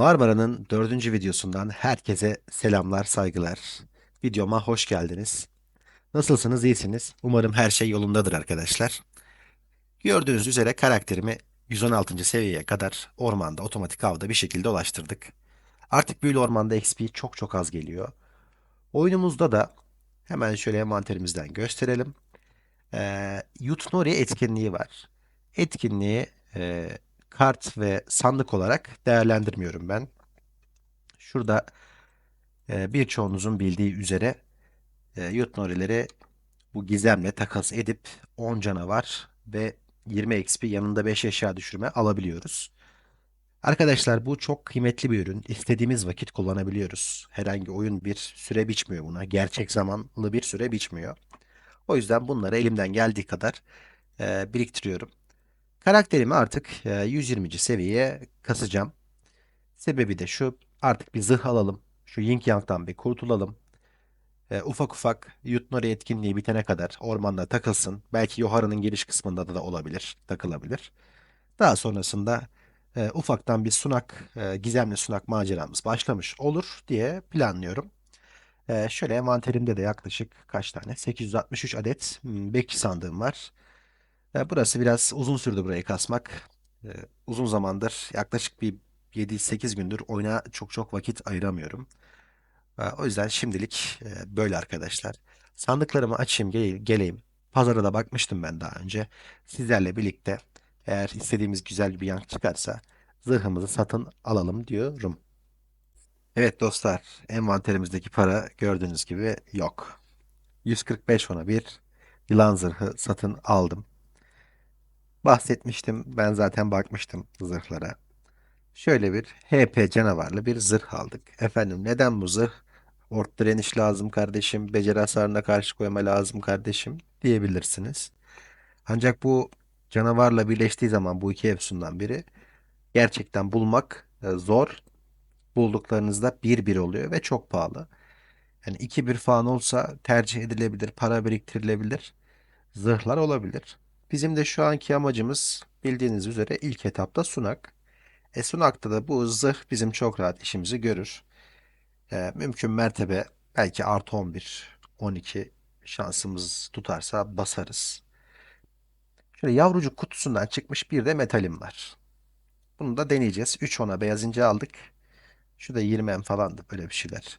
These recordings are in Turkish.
Marmara'nın dördüncü videosundan herkese selamlar, saygılar. Videoma hoş geldiniz. Nasılsınız, iyisiniz? Umarım her şey yolundadır arkadaşlar. Gördüğünüz üzere karakterimi 116. seviyeye kadar ormanda otomatik avda bir şekilde ulaştırdık. Artık büyülü ormanda XP çok çok az geliyor. Oyunumuzda da hemen şöyle envanterimizden gösterelim. Ee, Yutnori etkinliği var. Etkinliği e, kart ve sandık olarak değerlendirmiyorum ben. Şurada e, birçoğunuzun bildiği üzere e, Yutnori'leri bu gizemle takas edip 10 canavar ve 20 XP yanında 5 eşya düşürme alabiliyoruz. Arkadaşlar bu çok kıymetli bir ürün. İstediğimiz vakit kullanabiliyoruz. Herhangi oyun bir süre biçmiyor buna. Gerçek zamanlı bir süre biçmiyor. O yüzden bunları elimden geldiği kadar e, biriktiriyorum. Karakterimi artık e, 120. seviyeye kasacağım. Sebebi de şu. Artık bir zırh alalım. Şu Yin Yang'dan bir kurtulalım. E, ufak ufak Yutnori etkinliği bitene kadar ormanda takılsın. Belki Yohara'nın giriş kısmında da, da olabilir, takılabilir. Daha sonrasında e, ufaktan bir sunak, e, gizemli sunak maceramız başlamış olur diye planlıyorum. E, şöyle envanterimde de yaklaşık kaç tane? 863 adet hmm, bekçi sandığım var. E, burası biraz uzun sürdü burayı kasmak. E, uzun zamandır yaklaşık bir 7-8 gündür oyuna çok çok vakit ayıramıyorum. E, o yüzden şimdilik böyle arkadaşlar. Sandıklarımı açayım gele- geleyim. Pazara da bakmıştım ben daha önce. Sizlerle birlikte eğer istediğimiz güzel bir yank çıkarsa zırhımızı satın alalım diyorum. Evet dostlar, envanterimizdeki para gördüğünüz gibi yok. 145 ona bir yılan zırhı satın aldım. Bahsetmiştim, ben zaten bakmıştım zırhlara. Şöyle bir HP canavarlı bir zırh aldık. Efendim neden bu zırh? Ort direniş lazım kardeşim, beceri hasarına karşı koyma lazım kardeşim diyebilirsiniz. Ancak bu canavarla birleştiği zaman bu iki efsundan biri gerçekten bulmak e, zor. Bulduklarınızda bir bir oluyor ve çok pahalı. Yani iki bir falan olsa tercih edilebilir, para biriktirilebilir, zırhlar olabilir. Bizim de şu anki amacımız bildiğiniz üzere ilk etapta sunak. E sunakta da bu zırh bizim çok rahat işimizi görür. E, mümkün mertebe belki artı 11, 12 şansımız tutarsa basarız. Şöyle yavrucuk kutusundan çıkmış bir de metalim var. Bunu da deneyeceğiz. 3 ona beyaz ince aldık. Şu da 20 em falandı böyle bir şeyler.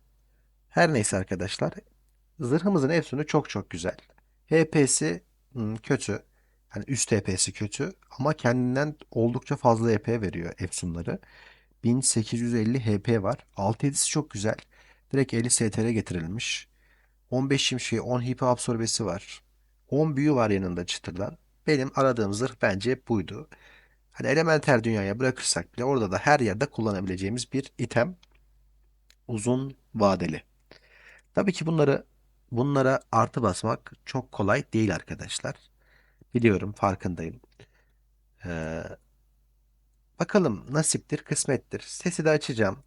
Her neyse arkadaşlar. Zırhımızın efsunu çok çok güzel. HP'si hmm, kötü. Hani üst HP'si kötü ama kendinden oldukça fazla HP veriyor efsunları. 1850 HP var. 6-7'si çok güzel. Direkt 50 STR getirilmiş. 15 şimşeği 10 hipi absorbesi var. 10 büyü var yanında çıtırdan. Benim aradığım zırh bence buydu. Hani elementer dünyaya bırakırsak bile orada da her yerde kullanabileceğimiz bir item. Uzun vadeli. Tabii ki bunları bunlara artı basmak çok kolay değil arkadaşlar. Biliyorum, farkındayım. Ee, bakalım nasiptir, kısmettir. Sesi de açacağım.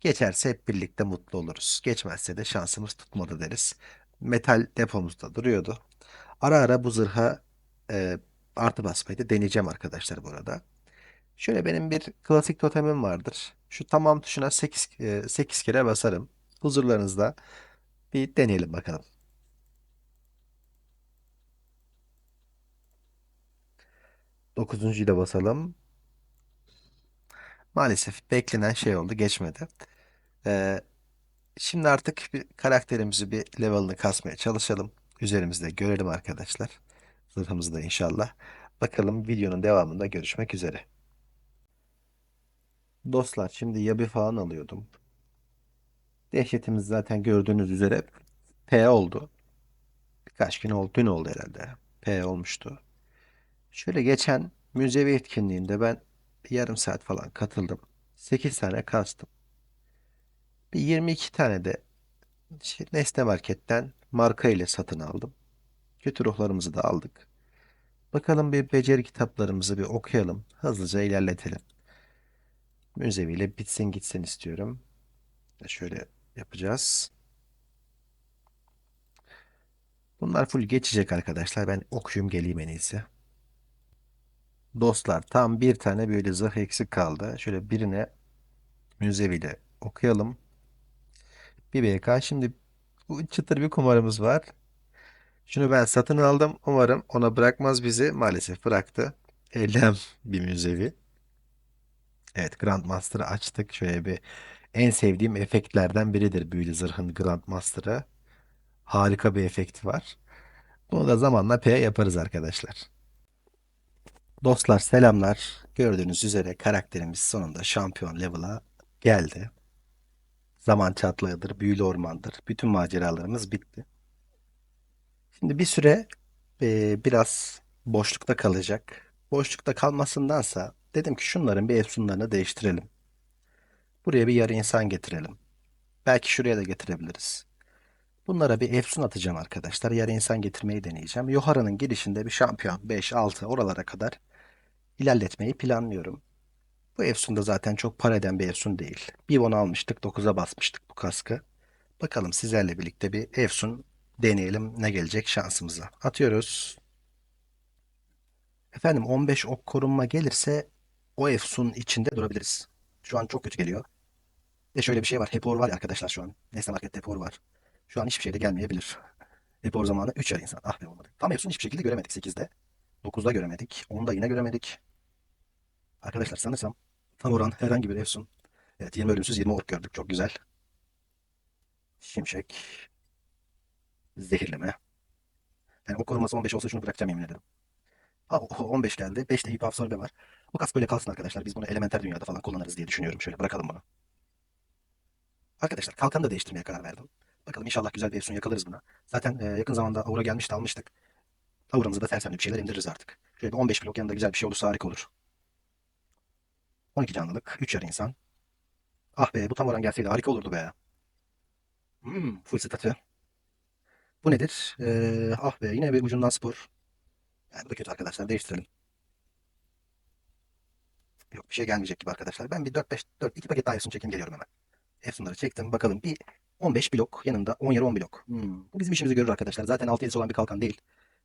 Geçerse hep birlikte mutlu oluruz. Geçmezse de şansımız tutmadı deriz. Metal depomuzda duruyordu. Ara ara bu zırha e, artı basmayı da deneyeceğim arkadaşlar bu arada. Şöyle benim bir klasik totemim vardır. Şu tamam tuşuna 8, e, 8 kere basarım. Huzurlarınızda bir deneyelim bakalım. Dokuzuncuyu da basalım. Maalesef beklenen şey oldu, geçmedi. Ee, şimdi artık bir karakterimizi bir level'ını kasmaya çalışalım. Üzerimizde görelim arkadaşlar. Zırhımızı da inşallah. Bakalım videonun devamında görüşmek üzere. Dostlar şimdi yabi falan alıyordum. Dehşetimiz zaten gördüğünüz üzere P oldu. Birkaç gün oldu, dün oldu herhalde. P olmuştu. Şöyle geçen müzevi etkinliğinde ben bir yarım saat falan katıldım. 8 tane kastım. Bir 22 tane de şey, Nesne Market'ten marka ile satın aldım. Kötü ruhlarımızı da aldık. Bakalım bir beceri kitaplarımızı bir okuyalım. Hızlıca ilerletelim. Müzeviyle bitsin gitsin istiyorum. Şöyle yapacağız. Bunlar full geçecek arkadaşlar. Ben okuyayım geleyim en iyisi. Dostlar tam bir tane böyle zırh eksik kaldı. Şöyle birine Münzeviyle okuyalım. Bir BK. Şimdi bu çıtır bir kumarımız var. Şunu ben satın aldım. Umarım ona bırakmaz bizi. Maalesef bıraktı. Eylem bir müzevi. Evet Grandmaster'ı açtık. Şöyle bir en sevdiğim efektlerden biridir büyülü zırhın Grandmaster'ı. Harika bir efekti var. Bunu da zamanla P yaparız arkadaşlar. Dostlar selamlar. Gördüğünüz üzere karakterimiz sonunda şampiyon level'a geldi. Zaman çatlağıdır, büyülü ormandır. Bütün maceralarımız bitti. Şimdi bir süre e, biraz boşlukta kalacak. Boşlukta kalmasındansa dedim ki şunların bir efsunlarını değiştirelim. Buraya bir yarı insan getirelim. Belki şuraya da getirebiliriz. Bunlara bir efsun atacağım arkadaşlar. Yarı insan getirmeyi deneyeceğim. Yohara'nın girişinde bir şampiyon 5-6 oralara kadar ilerletmeyi planlıyorum. Bu efsun da zaten çok para eden bir efsun değil. Bir won almıştık 9'a basmıştık bu kaskı. Bakalım sizlerle birlikte bir efsun deneyelim ne gelecek şansımıza. Atıyoruz. Efendim 15 ok korunma gelirse o efsun içinde durabiliriz. Şu an çok kötü geliyor. Ve şöyle bir şey var. Hepor var ya arkadaşlar şu an. Nesne Market'te Hepor var. Şu an hiçbir şeyde gelmeyebilir. Hepor zamanı 3 yarı insan. Ah be olmadı. Tam efsun hiçbir şekilde göremedik 8'de. 9'da göremedik. 10'da yine göremedik. Arkadaşlar sanırsam tam oran herhangi bir efsun. Evet 20 ölümsüz 20 ork gördük. Çok güzel. Şimşek. Zehirleme. Yani o koruması 15 olsa şunu bırakacağım yemin ederim. Ha, o- 15 geldi. 5 de hip absorbe var. Bu kas böyle kalsın arkadaşlar. Biz bunu elementer dünyada falan kullanırız diye düşünüyorum. Şöyle bırakalım bunu. Arkadaşlar kalkanı da değiştirmeye karar verdim. Bakalım inşallah güzel bir efsun yakalarız buna. Zaten e, yakın zamanda Aura gelmişti almıştık. Aura'mızı da sersemli bir şeyler indiririz artık. Şöyle bir 15 blok yanında güzel bir şey olursa harika olur. 12 canlılık. 3 yarı insan. Ah be bu tam oran gelseydi harika olurdu be. Hmm, full statü. Bu nedir? Ee, ah be yine bir ucundan spor. Yani bu da kötü arkadaşlar. Değiştirelim. Yok bir şey gelmeyecek gibi arkadaşlar. Ben bir 4-5 4 2 paket daha Efsun çekeyim geliyorum hemen. Efsunları çektim. Bakalım bir 15 blok yanında 10 yarı 10 blok. Hmm. Bu bizim işimizi görür arkadaşlar. Zaten 6 7 olan bir kalkan değil.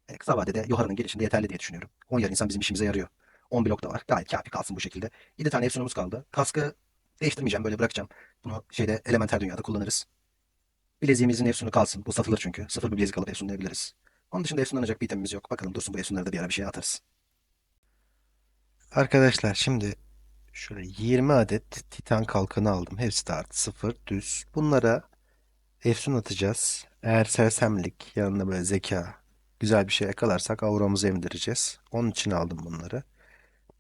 E, kısa vadede Yohara'nın gelişinde yeterli diye düşünüyorum. 10 yarı insan bizim işimize yarıyor. 10 blok da var. Gayet kafi kalsın bu şekilde. 7 tane Efsun'umuz kaldı. Kaskı değiştirmeyeceğim. Böyle bırakacağım. Bunu şeyde elementer dünyada kullanırız. Bileziğimizin Efsun'u kalsın. Bu satılır çünkü. Sıfır bir bilezik alıp Efsun'layabiliriz. Onun dışında Efsunlanacak bir itemimiz yok. Bakalım dursun bu Efsunları da bir ara bir şeye atarız. Arkadaşlar şimdi Şöyle 20 adet Titan kalkanı aldım. Hepsi de artı 0 düz. Bunlara efsun atacağız. Eğer sersemlik yanına böyle zeka güzel bir şey yakalarsak auramızı emdireceğiz. Onun için aldım bunları.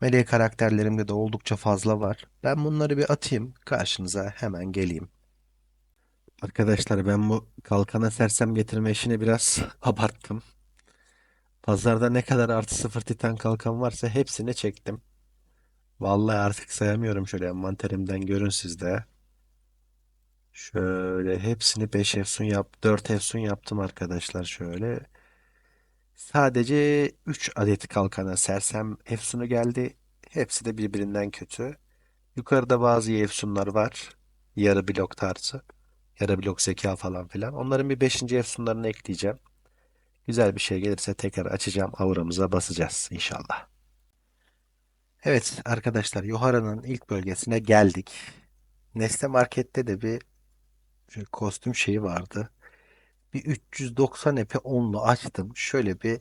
Meleği karakterlerimde de oldukça fazla var. Ben bunları bir atayım. Karşınıza hemen geleyim. Arkadaşlar ben bu kalkana sersem getirme işini biraz abarttım. Pazarda ne kadar artı sıfır titan kalkan varsa hepsini çektim. Vallahi artık sayamıyorum şöyle envanterimden görün siz de. Şöyle hepsini 5 efsun yap, 4 efsun yaptım arkadaşlar şöyle. Sadece 3 adet kalkana sersem efsunu geldi. Hepsi de birbirinden kötü. Yukarıda bazı efsunlar var. Yarı blok tarzı. Yarı blok zeka falan filan. Onların bir 5. efsunlarını ekleyeceğim. Güzel bir şey gelirse tekrar açacağım. Auramıza basacağız inşallah. Evet arkadaşlar Yohara'nın ilk bölgesine geldik. Nesne Market'te de bir kostüm şeyi vardı. Bir 390 epe 10'lu açtım. Şöyle bir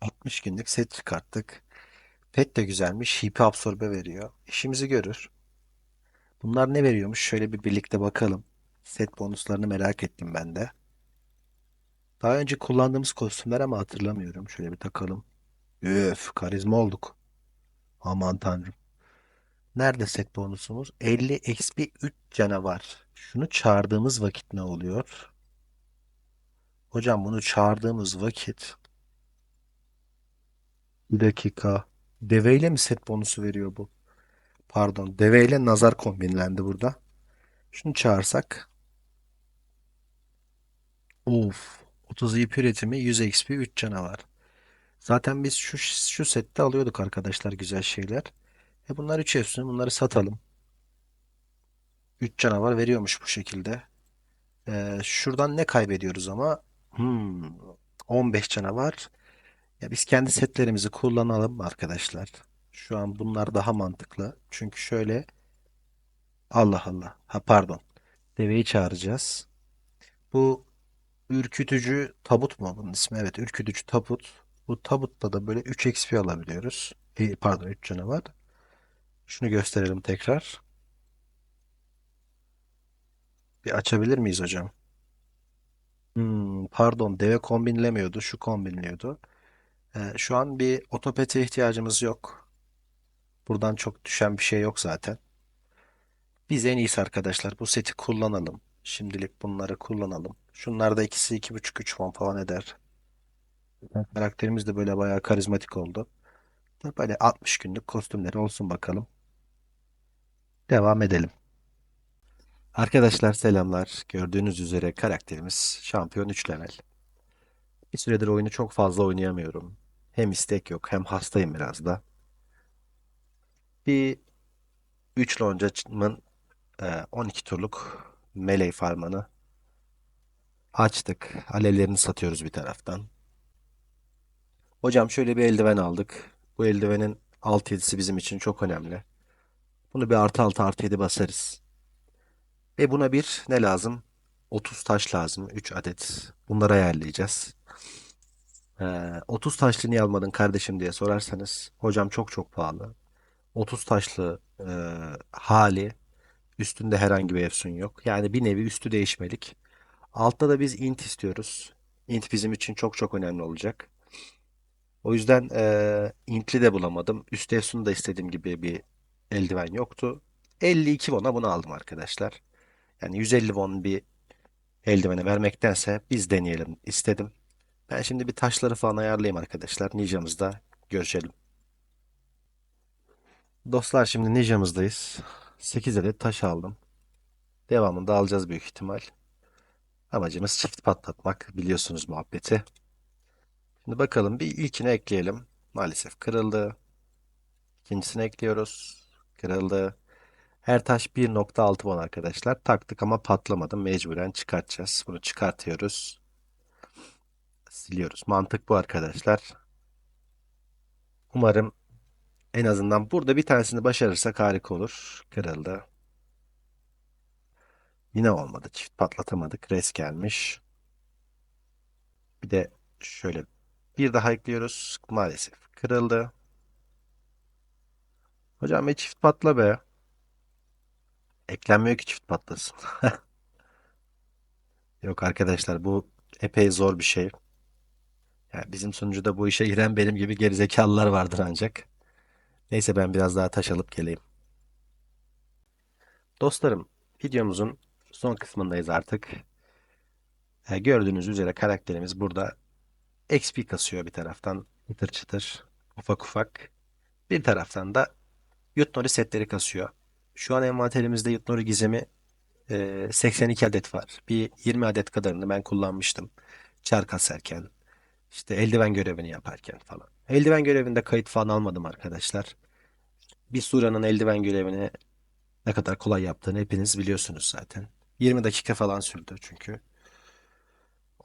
60 günlük set çıkarttık. Pet de güzelmiş. HP absorbe veriyor. İşimizi görür. Bunlar ne veriyormuş? Şöyle bir birlikte bakalım. Set bonuslarını merak ettim ben de. Daha önce kullandığımız kostümler ama hatırlamıyorum. Şöyle bir takalım. Üf, karizma olduk. Aman tanrım. Nerede set bonusumuz? 50 XP 3 canavar. Şunu çağırdığımız vakit ne oluyor? Hocam bunu çağırdığımız vakit bir dakika. Deveyle mi set bonusu veriyor bu? Pardon. Deveyle nazar kombinlendi burada. Şunu çağırsak. Of. 30 IP üretimi 100 XP 3 canavar. Zaten biz şu, şu sette alıyorduk arkadaşlar güzel şeyler. E bunlar 3 efsun. Bunları satalım. 3 canavar veriyormuş bu şekilde. Ee, şuradan ne kaybediyoruz ama? Hmm, 15 canavar. Ya biz kendi setlerimizi kullanalım arkadaşlar. Şu an bunlar daha mantıklı. Çünkü şöyle Allah Allah. Ha pardon. Deveyi çağıracağız. Bu ürkütücü tabut mu bunun ismi? Evet, ürkütücü tabut. Bu tabutta da böyle 3 XP alabiliyoruz. E, pardon 3 canavar. Şunu gösterelim tekrar. Bir açabilir miyiz hocam? Hmm, pardon deve kombinlemiyordu. Şu kombinliyordu. Ee, şu an bir otopete ihtiyacımız yok. Buradan çok düşen bir şey yok zaten. Biz en iyisi arkadaşlar bu seti kullanalım. Şimdilik bunları kullanalım. Şunlar da ikisi iki buçuk üç won falan eder. Karakterimiz de böyle bayağı karizmatik oldu. Böyle 60 günlük kostümleri olsun bakalım. Devam edelim. Arkadaşlar selamlar. Gördüğünüz üzere karakterimiz şampiyon 3 level. Bir süredir oyunu çok fazla oynayamıyorum. Hem istek yok hem hastayım biraz da. Bir 3 loncamın e, 12 turluk melee farmını açtık. Alevlerini satıyoruz bir taraftan. Hocam şöyle bir eldiven aldık. Bu eldivenin alt 7'si bizim için çok önemli. Bunu bir artı 6 artı 7 basarız. Ve buna bir ne lazım? 30 taş lazım. 3 adet. Bunları ayarlayacağız. Ee, 30 taşlı niye almadın kardeşim diye sorarsanız hocam çok çok pahalı. 30 taşlı e, hali üstünde herhangi bir efsun yok. Yani bir nevi üstü değişmelik. Altta da biz int istiyoruz. Int bizim için çok çok önemli olacak. O yüzden e, intli de bulamadım. Üst efsun da istediğim gibi bir eldiven yoktu. 52 won'a bunu aldım arkadaşlar. Yani 150 won bir eldivene vermektense biz deneyelim istedim. Ben şimdi bir taşları falan ayarlayayım arkadaşlar. Ninja'mızda görüşelim. Dostlar şimdi Ninja'mızdayız. 8 adet taş aldım. Devamında alacağız büyük ihtimal. Amacımız çift patlatmak biliyorsunuz muhabbeti. Şimdi bakalım bir ilkini ekleyelim. Maalesef kırıldı. İkincisini ekliyoruz. Kırıldı. Her taş 1.6 won arkadaşlar. Taktık ama patlamadı. Mecburen çıkartacağız. Bunu çıkartıyoruz. Siliyoruz. Mantık bu arkadaşlar. Umarım en azından burada bir tanesini başarırsak harika olur. Kırıldı. Yine olmadı. Çift patlatamadık. Res gelmiş. Bir de şöyle bir daha ekliyoruz. Maalesef kırıldı. Hocam bir çift patla be. Eklenmiyor ki çift patlasın. Yok arkadaşlar bu epey zor bir şey. Yani bizim sunucuda bu işe giren benim gibi gerizekalılar vardır ancak. Neyse ben biraz daha taş alıp geleyim. Dostlarım videomuzun son kısmındayız artık. E, gördüğünüz üzere karakterimiz burada XP kasıyor bir taraftan çıtır çıtır ufak ufak. Bir taraftan da Yutnori setleri kasıyor. Şu an envanterimizde Yutnori gizemi e, 82 adet var. Bir 20 adet kadarını ben kullanmıştım. Çar kasarken, işte eldiven görevini yaparken falan. Eldiven görevinde kayıt falan almadım arkadaşlar. Bir Sura'nın eldiven görevini ne kadar kolay yaptığını hepiniz biliyorsunuz zaten. 20 dakika falan sürdü çünkü.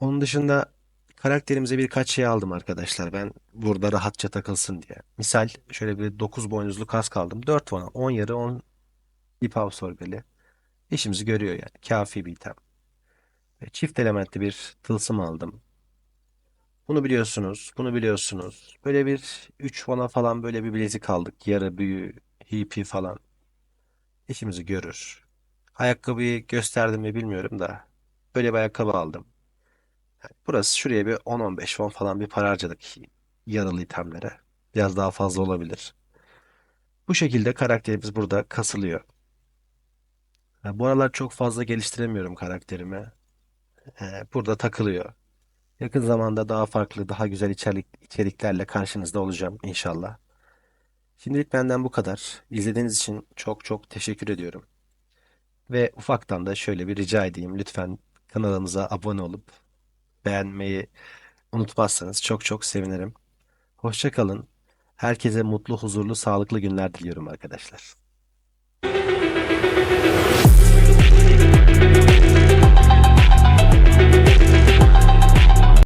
Onun dışında karakterimize birkaç şey aldım arkadaşlar. Ben burada rahatça takılsın diye. Misal şöyle bir 9 boynuzlu kask aldım. 4 bana 10 yarı 10 ip absorbeli. İşimizi görüyor yani. Kafi bir item. Ve çift elementli bir tılsım aldım. Bunu biliyorsunuz. Bunu biliyorsunuz. Böyle bir 3 bana falan böyle bir bilezik aldık. Yarı büyü, hipi falan. İşimizi görür. Ayakkabıyı gösterdim mi bilmiyorum da. Böyle bir ayakkabı aldım. Burası şuraya bir 10-15 won falan bir para harcadık yaralı itemlere. Biraz daha fazla olabilir. Bu şekilde karakterimiz burada kasılıyor. Ha, bu aralar çok fazla geliştiremiyorum karakterimi. Ee, burada takılıyor. Yakın zamanda daha farklı, daha güzel içerik, içeriklerle karşınızda olacağım inşallah. Şimdilik benden bu kadar. İzlediğiniz için çok çok teşekkür ediyorum. Ve ufaktan da şöyle bir rica edeyim. Lütfen kanalımıza abone olup beğenmeyi unutmazsanız çok çok sevinirim. Hoşça kalın. Herkese mutlu, huzurlu, sağlıklı günler diliyorum arkadaşlar.